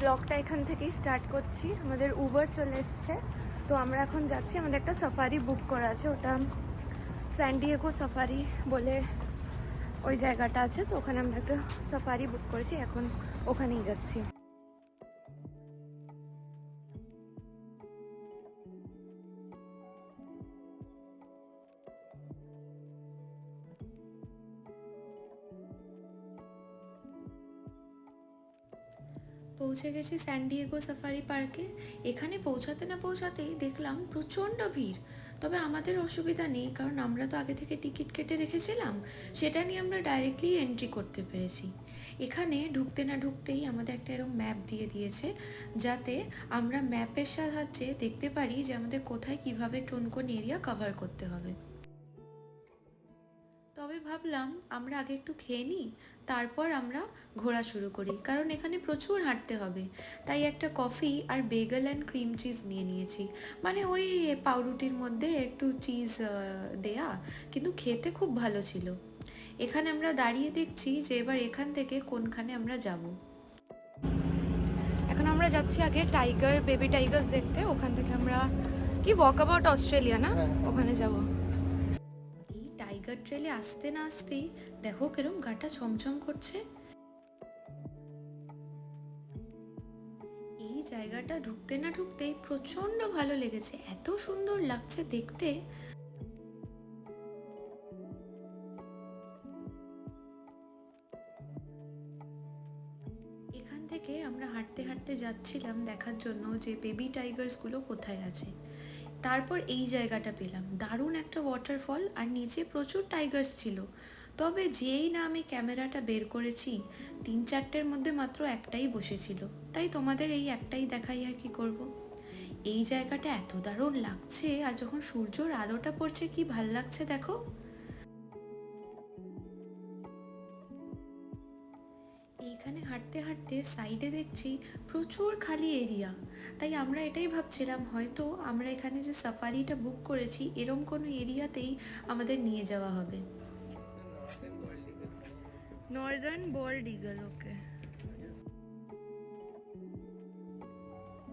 ব্লগটা এখান থেকেই স্টার্ট করছি। আমাদের উবার চলে এসছে। তো আমরা এখন যাচ্ছি। আমাদের একটা সাফারি বুক করা আছে। ওটা স্যান্ডিয়েগো সাফারি বলে ওই জায়গাটা আছে, তো ওখানে আমরা একটা সাফারি বুক করেছি, এখন ওখানেই যাচ্ছি। পৌঁছে গেছি স্যান্ডিয়েগো সাফারি পার্কে এখানে পৌঁছাতে না পৌঁছাতেই দেখলাম প্রচণ্ড ভিড়। তবে আমাদের অসুবিধা নেই, কারণ আমরা তো আগে থেকে টিকিট কেটে রেখেছিলাম। সেটা নিয়ে আমরা ডাইরেক্টলি এন্ট্রি করতে পেরেছি। এখানে ঢুকতে না ঢুকতেই আমাদের একটা এরকম ম্যাপ দিয়ে দিয়েছে, যাতে আমরা ম্যাপের সাহায্যে দেখতে পারি যে আমাদের কোথায়, কীভাবে, কোন কোন এরিয়া কভার করতে হবে। তবে ভাবলাম আমরা আগে একটু খেয়ে নিই তারপর আমরা ঘোরা শুরু করি কারণ এখানে প্রচুর হাঁটতে হবে। তাই একটা কফি আর বেগল অ্যান্ড ক্রিম চিজ নিয়ে নিয়েছি। মানে ওই পাউরুটির মধ্যে একটু চিজ দেয়া কিন্তু খেতে খুব ভালো ছিল। এখানে আমরা দাঁড়িয়ে দেখছি যে এবার এখান থেকে কোনখানে আমরা যাব। এখন আমরা যাচ্ছি আগে টাইগার বেবি টাইগার্স দেখতে ওখান থেকে আমরা কি ওয়াক অ্যাবাউট অস্ট্রেলিয়া না? ওখানে যাব। টাইগার ট্রেলে আসতে না আসতেই দেখো কিরম গাটা ছমছম করছে। এই জায়গাটা ঢুকতে না ঢুকতেই প্রচণ্ড ভালো লেগেছে, এত সুন্দর লাগছে দেখতে। এখান থেকে আমরা হাঁটতে হাঁটতে যাচ্ছিলাম দেখার জন্য যে বেবি টাইগার্সগুলো কোথায় আছে। তারপর এই জায়গাটা পেলাম। দারুণ একটা ওয়াটারফল আর নিচে প্রচুর টাইগার্স ছিল। তবে যেই না আমি ক্যামেরাটা বের করেছি, তিন চারটের মধ্যে মাত্র একটাই বসেছিল। তাই তোমাদের এই একটাই দেখাই আর কি করব। এই জায়গাটা এত দারুণ লাগছে, আর যখন সূর্যর আলোটা পড়ছে, কি ভালো লাগছে দেখো? হাঁটতে হাঁটতে সাইডে দেখছি প্রচুর খালি এরিয়া তাই আমরা এটাই ভাবছিলাম হয়তো আমরা এখানে যে সাফারিটা বুক করেছি এরম কোনো এরিয়াতেই আমাদের নিয়ে যাওয়া হবে। নর্দার্ন বল্ড ইগল ওকে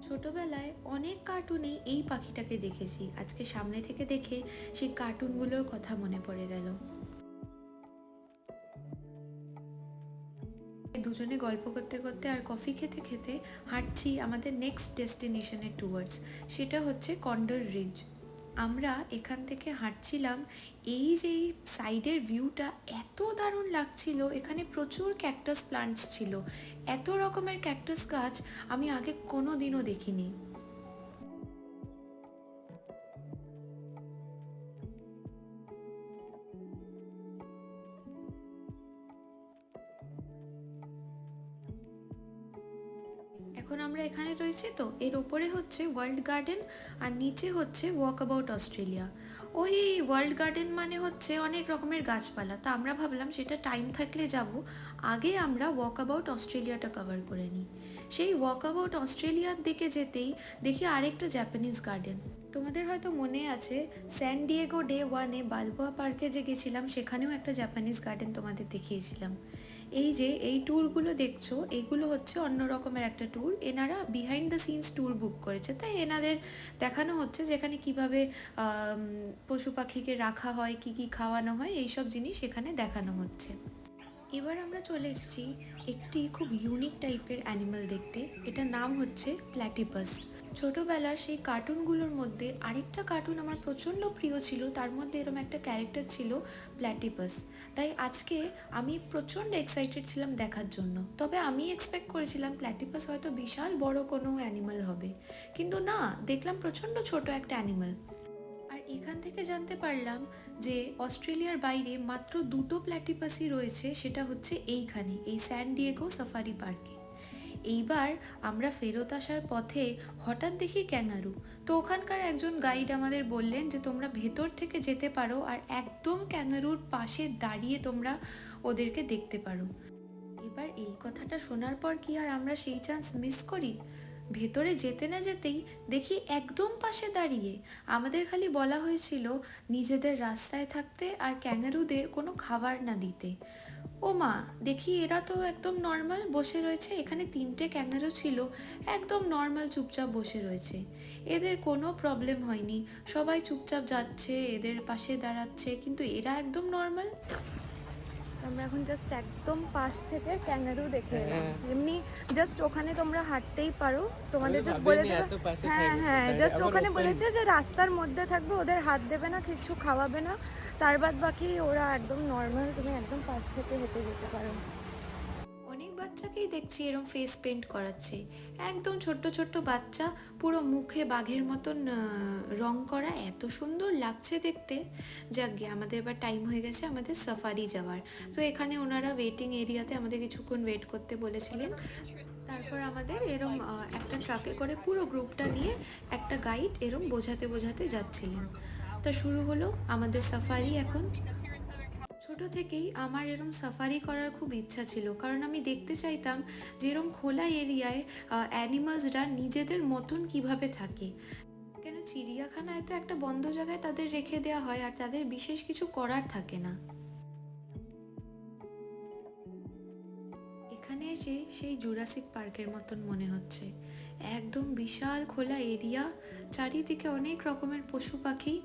ছোটবেলায় অনেক কার্টুনে এই পাখিটাকে দেখেছি। আজকে সামনে থেকে দেখে সেই কার্টুনগুলোর কথা মনে পড়ে গেল। দুজনে গল্প করতে করতে আর কফি খেতে খেতে হাঁটছি আমাদের নেক্সট ডেস্টিনেশনের টুয়ার্ডস সেটা হচ্ছে কন্ডর রিজ আমরা এখান থেকে হাঁটছিলাম, এই যে সাইডের ভিউটা এত দারুণ লাগছিল, এখানে প্রচুর ক্যাকটাস প্লান্টস ছিল, এত রকমের ক্যাকটাস গাছ আমি আগে কোনো দিনও দেখিনি। এখন আমরা এখানে রয়েছি, তো এর ওপরে হচ্ছে ওয়ার্ল্ড গার্ডেন আর নিচে হচ্ছে ওয়াক অ্যাবাউট অস্ট্রেলিয়া ওই ওয়ার্ল্ড গার্ডেন মানে হচ্ছে অনেক রকমের গাছপালা। তা আমরা ভাবলাম সেটা টাইম থাকলে যাব। আগে আমরা ওয়াক অ্যাবাউট অস্ট্রেলিয়াটা কভার করে নিই। সেই ওয়াক অ্যাবাউট অস্ট্রেলিয়ার দিকে যেতেই দেখি আরেকটা জ্যাপানিজ গার্ডেন তোমাদের হয়তো মনে আছে স্যান ডিয়েগো ডে ওয়ানে বালবোয়া পার্কে যে গেছিলাম, সেখানেও একটা জাপানিজ গার্ডেন তোমাদের দেখিয়েছিলাম। এই যে, এই ট্যুরগুলো দেখছ এইগুলো হচ্ছে অন্য রকমের একটা ট্যুর এনারা behind the scenes tour book করেছে। তাই এনাদের দেখানো হচ্ছে যেখানে কীভাবে পশু পাখিকে রাখা হয়, কি কি খাওয়ানো হয়, এইসব জিনিস এখানে দেখানো হচ্ছে। এবার আমরা চলে এসেছি একটি খুব ইউনিক টাইপের অ্যানিমাল দেখতে। এটার নাম হচ্ছে প্ল্যাটিপাস ছোটোবেলার সেই কার্টুনগুলোর মধ্যে আরেকটা কার্টুন আমার প্রচণ্ড প্রিয় ছিল, তার মধ্যে এরকম একটা ক্যারেক্টার ছিল প্ল্যাটিপাস। তাই আজকে আমি প্রচণ্ড এক্সাইটেড ছিলাম দেখার জন্য। তবে আমি এক্সপেক্ট করেছিলাম প্ল্যাটিপাস হয়তো বিশাল বড় কোনো অ্যানিমাল হবে। কিন্তু না, দেখলাম প্রচণ্ড ছোট একটা অ্যানিমাল আর এখান থেকে জানতে পারলাম যে অস্ট্রেলিয়ার বাইরে মাত্র দুটো প্ল্যাটিপাসই রয়েছে, সেটা হচ্ছে এইখানে, এই স্যান ডিয়েগো সাফারি পার্কে। এইবার আমরা ফেরত আসার পথে হঠাৎ দেখি ক্যাঙ্গারু। তো ওখানকার একজন গাইড আমাদের বললেন যে, তোমরা ভেতর থেকে যেতে পারো আর একদম ক্যাঙ্গারুর পাশে দাঁড়িয়ে তোমরা ওদেরকে দেখতে পারো। এবার এই কথাটা শোনার পর কি আর আমরা সেই চান্স মিস করি? ভেতরে যেতে না যেতেই দেখি একদম পাশে দাঁড়িয়ে আমাদের খালি বলা হয়েছিল, নিজেদের রাস্তায় থাকতে আর ক্যাঙ্গারুদের কোনো খাবার না দিতে। ও মা, দেখি এরা তো একদম নর্মাল বসে রয়েছে। এখানে তিনটে ক্যাঙ্গারো ছিল, একদম নর্মাল চুপচাপ বসে রয়েছে। এদের কোনো প্রবলেম হয়নি। সবাই চুপচাপ যাচ্ছে, এদের পাশে দাঁড়াচ্ছে, কিন্তু এরা একদম নর্মাল আমরা এখন জাস্ট একদম পাশ থেকে ক্যাঙ্গারু দেখে এলাম হ্যাঁ। এমনি জাস্ট ওখানে তোমরা হাঁটতেই পারো তোমাদের জাস্ট বলে দেবে হ্যাঁ হ্যাঁ জাস্ট ওখানে। বলেছে যে রাস্তার মধ্যে থাকবে ওদের হাত দেবে না কিছু খাওয়াবে না তার বাদ বাকি ওরা একদম নর্মাল তুমি একদম পাশ থেকে হেঁটে যেতে পারো বাচ্চাকেই দেখছি এরম ফেস পেন্ট করাচ্ছে। একদম ছোট্ট ছোট্ট বাচ্চা, পুরো মুখে বাঘের মতন রং করা। এত সুন্দর লাগছে দেখতে। যাক আমাদের এবার টাইম হয়ে গেছে আমাদের সাফারি যাওয়ার। তো এখানে ওনারা ওয়েটিং এরিয়াতে আমাদের কিছুক্ষণ ওয়েট করতে বলেছিলেন। তারপর আমাদের এরম একটা ট্রাকে করে পুরো গ্রুপটা নিয়ে একটা গাইড এরম বোঝাতে বোঝাতে যাচ্ছিলেন। তা শুরু হলো আমাদের সাফারি এখন। ছোট থেকেই আমার এরম সাফারি করার খুব ইচ্ছা ছিল। কারণ আমি দেখতে চাইতাম যে এরম খোলা এরিয়ায় অ্যানিমালসরা নিজেদের মতন কীভাবে থাকে। কেন চিড়িয়াখানায় তো একটা বন্ধ জায়গায় তাদের রেখে দেওয়া হয় আর তাদের বিশেষ কিছু করার থাকে না। এখানে এসে সেই জুরাসিক পার্কের মতন মনে হচ্ছে। একদম বিশাল খোলা এরিয়া, চারিদিকে অনেক রকমের পশু পাখি।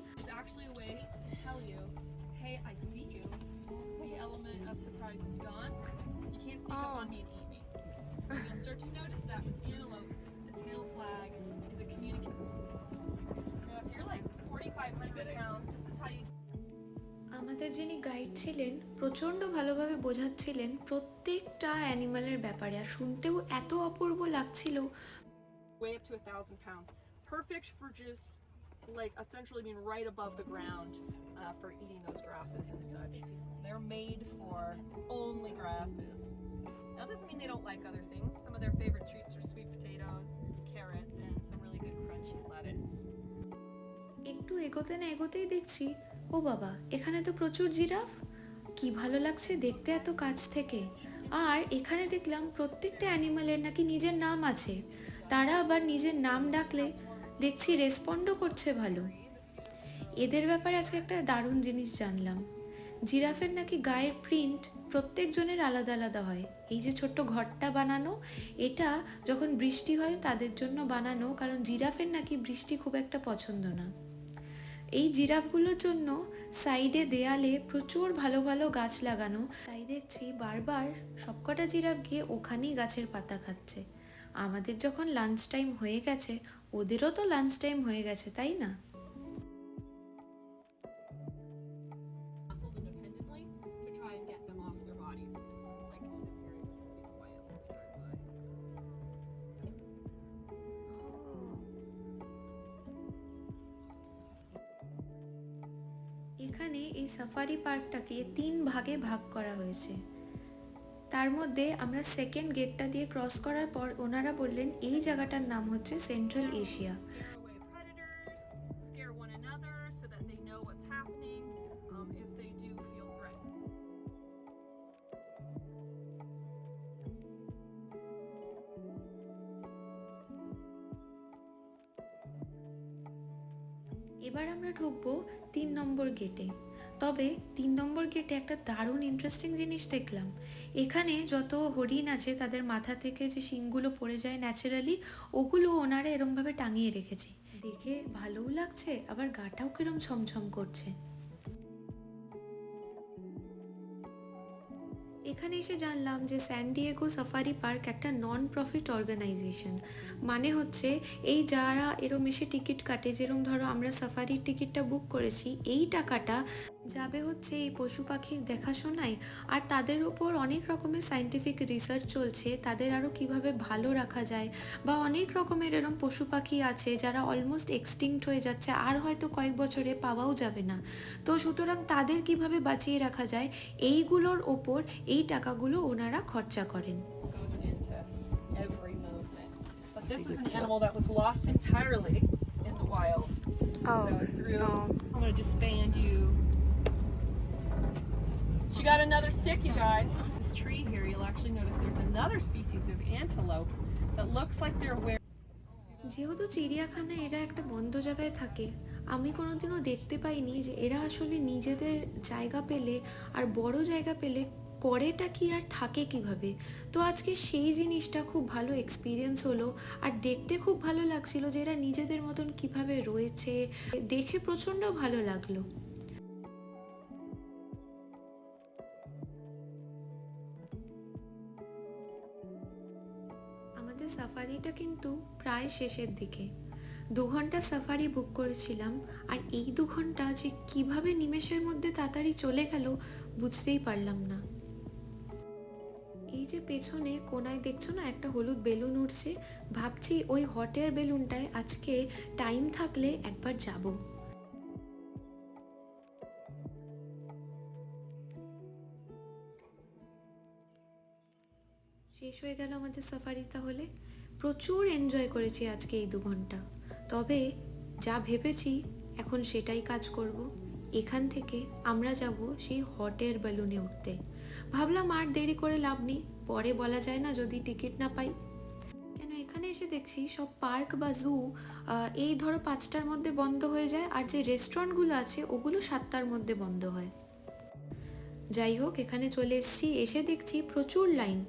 Of surprise is gone. You can't sneak oh. up Oh. on me and eat me. So you'll start to notice that with antelope, the tail flag is a communication. Now, if you're like 4,500 pounds, this is how you আমাদের যিনি guide ছিলেন প্রচণ্ড ভালোভাবে বোঝাচ্ছিলেন প্রত্যেকটা অ্যানিমালের ব্যাপারে আর শুনতেও এত অপূর্ব লাগছিল weigh up to a thousand pounds. Perfect for just like essentially being right above the ground uh, for eating those grasses and such. They're made for only grasses. Now, that doesn't mean they don't like other things. Some of their favorite treats are sweet potatoes, carrots, and some really good crunchy lettuce. একটু এগোতে না এগোতেই দেখছি ও বাবা এখানে তো প্রচুর giraffe কি ভালো লাগছে দেখতে এত কাছ থেকে আর এখানে দেখলাম প্রত্যেকটা অ্যানিমালের নাকি নিজের নাম আছে তারা আবার নিজের নাম ডাকলে দেখছি রেসপন্ডও করছে ভালো। এদের ব্যাপারে আজকে একটা দারুণ জিনিস জানলাম। জিরাফের নাকি গায়ের প্রিন্ট প্রত্যেকজনের আলাদা আলাদা হয়। এই যে ছোট্ট ঘরটা বানানো, এটা যখন বৃষ্টি হয় তাদের জন্য বানানো, কারণ জিরাফের নাকি বৃষ্টি খুব একটা পছন্দ না। এই জিরাফগুলোর জন্য সাইডে দেয়ালে প্রচুর ভালো ভালো গাছ লাগানো। তাই দেখছি বারবার সবকটা জিরাফ গিয়ে ওখানেই গাছের পাতা খাচ্ছে। আমাদের যখন লাঞ্চ টাইম হয়ে গেছে ওদেরও তো লাঞ্চ টাইম হয়ে গেছে তাই না? এখানে এই সাফারি পার্কটাকে তিন ভাগে ভাগ করা হয়েছে। তার মধ্যে আমরা সেকেন্ড গেটটা দিয়ে ক্রস করার পর ওনারা বললেন, এই জায়গাটার নাম হচ্ছে সেন্ট্রাল এশিয়া এবার আমরা ঢুকবো তিন নম্বর গেটে তবে তিন নম্বর গেটে একটা দারুণ ইন্টারেস্টিং জিনিস দেখলাম। এখানে যত হরিণ আছে, তাদের মাথা থেকে যে শিংগুলো পড়ে যায় ন্যাচারালি ওগুলো ওনারা এরমভাবে টাঙিয়ে রেখেছে। দেখে ভালোও লাগছে, আবার গাটাও কিরম ছমছম করছে। এখানে এসে জানলাম যে স্যান ডিয়েগো সাফারি পার্ক একটা নন প্রফিট অর্গানাইজেশন মানে হচ্ছে, এই যারা এরম এসে টিকিট কাটে, যেরম ধরো আমরা সাফারির টিকিটটা বুক করেছি, এই টাকাটা যাবে হচ্ছে এই পশু পাখির দেখাশোনায় আর তাদের উপর অনেক রকমের সাইন্টিফিক রিসার্চ চলছে তাদের আরও কীভাবে ভালো রাখা যায় বা অনেক রকমের এরম পশু পাখি আছে যারা অলমোস্ট এক্সটিংক্ট হয়ে যাচ্ছে আর হয়তো কয়েক বছরে পাওয়াও যাবে না তো সুতরাং তাদের কীভাবে বাঁচিয়ে রাখা যায় এইগুলোর ওপর এই টাকাগুলো ওনারা খরচা করেন goes into every movement. But this is an animal that was lost entirely in the wild. Oh, so through, no. I'm going to just band you She got another stick, you guys. This tree here, you'll actually notice there's another species of antelope that looks like they're wearing. যেহেতু চিড়িয়াখানায় এরা একটা বন্ধ জায়গায় থাকে আমি কোনোদিনও দেখতে পাইনি যে এরা আসলে নিজেদের জায়গা পেলে আর বড় জায়গা পেলে করেটা কি আর থাকে কীভাবে তো আজকে সেই জিনিসটা খুব ভালো এক্সপিরিয়েন্স হলো আর দেখতে খুব ভালো লাগছিল যে এরা নিজেদের মতন কীভাবে রয়েছে দেখে প্রচণ্ড ভালো লাগল সাফারিটা কিন্তু প্রায় শেষের দিকে। দু ঘণ্টা সাফারি বুক করেছিলাম, আর এই দু ঘণ্টা যে কীভাবে নিমেষের মধ্যে তাড়াতাড়ি চলে গেল বুঝতেই পারলাম না। এই যে পেছনে কোনায় দেখছ না একটা হলুদ বেলুন উঠছে ভাবছি ওই হট এয়ার বেলুনটায় আজকে টাইম থাকলে একবার যাব। শেষ হয়ে গেল আমাদের সাফারি তাহলে। প্রচুর এনজয় করেছি আজকে এই দু ঘণ্টা তবে যা ভেবেছি এখন সেটাই কাজ করব। এখান থেকে আমরা যাব সেই হট এয়ার বেলুনে উঠতে। ভাবলাম আর দেরি করে লাভ নেই, পরে বলা যায় না যদি টিকিট না পাই। কেন এখানে এসে দেখছি সব পার্ক বা জু এই ধরো পাঁচটার মধ্যে বন্ধ হয়ে যায় আর যে রেস্টুরেন্টগুলো আছে ওগুলো সাতটার মধ্যে বন্ধ হয়। যাই হোক, এখানে চলে এসেছি, এসে দেখছি প্রচুর লাইন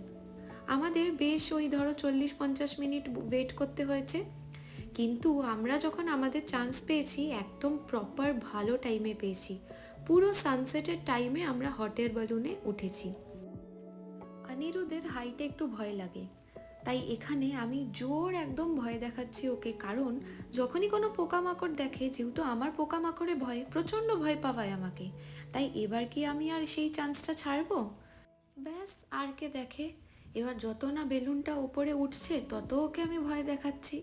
আমাদের বেশ ওই ধরো চল্লিশ পঞ্চাশ মিনিট ওয়েট করতে হয়েছে। কিন্তু আমরা যখন আমাদের চান্স পেয়েছি, একদম প্রপার ভালো টাইমে পেয়েছি। পুরো সানসেটের টাইমে আমরা হটের বেলুনে উঠেছি। অনিরুদের হাইটে একটু ভয় লাগে। তাই এখানে আমি জোর একদম ভয় দেখাচ্ছি ওকে, কারণ যখনই কোনো পোকামাকড় দেখে, যেহেতু আমার পোকামাকড়ে ভয়, প্রচণ্ড ভয় পাওয়ায় আমাকে। তাই এবার কি আমি আর সেই চান্সটা ছাড়বো? ব্যাস, আর কে দেখে? এবার যত না বেলুনটা ওপরে উঠছে, তত ওকে আমি ভয় দেখাচ্ছি।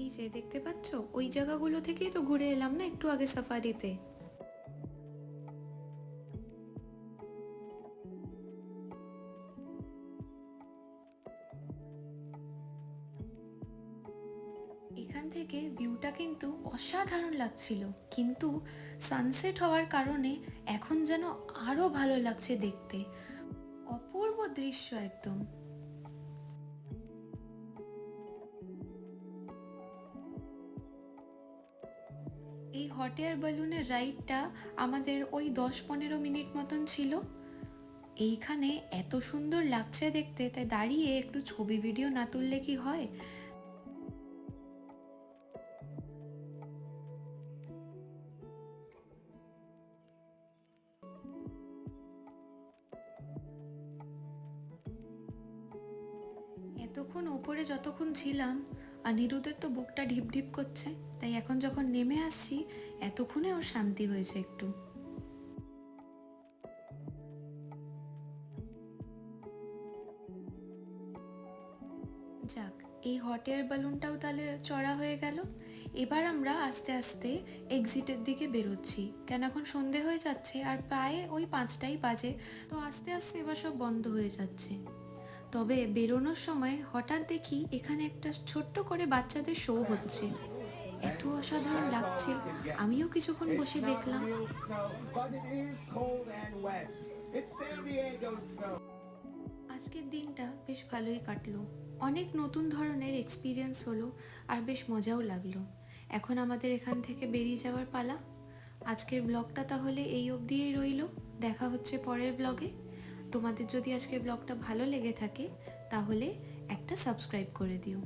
এই যে, দেখতে পাচ্ছ? ওই জায়গাগুলো থেকেই তো ঘুরে এলাম না একটু আগে সাফারিতে? এখান থেকে ভিউটা কিন্তু অসাধারণ লাগছিল। কিন্তু সানসেট হওয়ার কারণে এখন যেন আরও ভালো লাগছে দেখতে। দৃশ্য একদম। এই হট এয়ার বেলুনের রাইডটা আমাদের ওই দশ পনেরো মিনিট মতন ছিল। এইখানে এত সুন্দর লাগছে দেখতে, তাই দাঁড়িয়ে একটু ছবি ভিডিও না তুললে কি হয়? ওপরে যতক্ষণ ছিলাম অনিরুদ্ধের তো বুকটা ঢিপ ঢিপ করছে, তাই এখন যখন নেমে আসছি, এতক্ষণে ওর শান্তি হয়েছে একটু। যাক, এই হট এয়ার বেলুনটাও তাহলে চড়া হয়ে গেল। এবার আমরা আস্তে আস্তে এক্সিটের দিকে বেরোচ্ছি, কেন এখন সন্ধে হয়ে যাচ্ছে আর প্রায় ওই পাঁচটাই বাজে, তো আস্তে আস্তে এবার সব বন্ধ হয়ে যাচ্ছে। তবে বেরোনোর সময় হঠাৎ দেখি এখানে একটা ছোট্ট করে বাচ্চাদের শো হচ্ছে। এত অসাধারণ লাগছে, আমিও কিছুক্ষণ বসে দেখলাম. আজকের দিনটা বেশ ভালোই কাটলো। অনেক নতুন ধরনের এক্সপিরিয়েন্স হলো আর বেশ মজাও লাগল। এখন আমাদের এখান থেকে বেরিয়ে যাওয়ার পালা। আজকের ব্লগটা তাহলে এই অবধিই রইল। দেখা হচ্ছে পরের ব্লগে তোমাদের যদি আজকের ব্লগটা ভালো লেগে থাকে তাহলে একটা সাবস্ক্রাইব করে দিও।